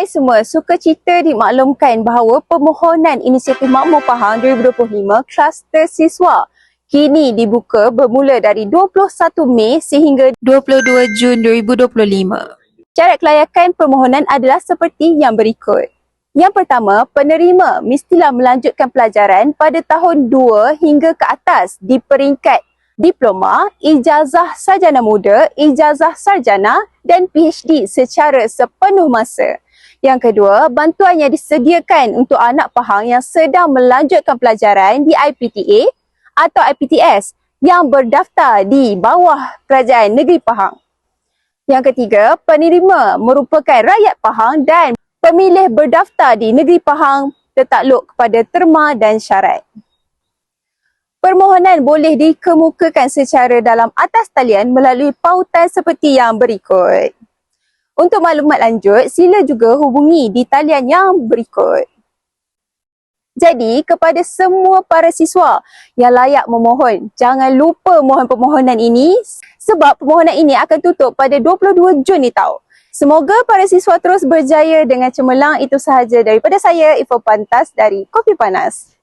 Hai semua, suka cita dimaklumkan bahawa permohonan Inisiatif Makmur Pahang 2025 Kluster Siswa kini dibuka bermula dari 21 Mei sehingga 22 Jun 2025. Syarat kelayakan permohonan adalah seperti yang berikut. Yang pertama, penerima mestilah melanjutkan pelajaran pada tahun 2 hingga ke atas di peringkat diploma, ijazah sarjana muda, ijazah sarjana dan PhD secara sepenuh masa. Yang kedua, bantuan yang disediakan untuk anak Pahang yang sedang melanjutkan pelajaran di IPTA atau IPTS yang berdaftar di bawah Kerajaan Negeri Pahang. Yang ketiga, penerima merupakan rakyat Pahang dan pemilih berdaftar di Negeri Pahang tertakluk kepada terma dan syarat. Permohonan boleh dikemukakan secara dalam atas talian melalui pautan seperti yang berikut. Untuk maklumat lanjut, sila juga hubungi di talian yang berikut. Jadi, kepada semua para siswa yang layak memohon, jangan lupa mohon permohonan ini sebab permohonan ini akan tutup pada 22 Jun ni tau. Semoga para siswa terus berjaya dengan cemerlang. Itu sahaja daripada saya, Ifo Pantas dari Kopi Panas.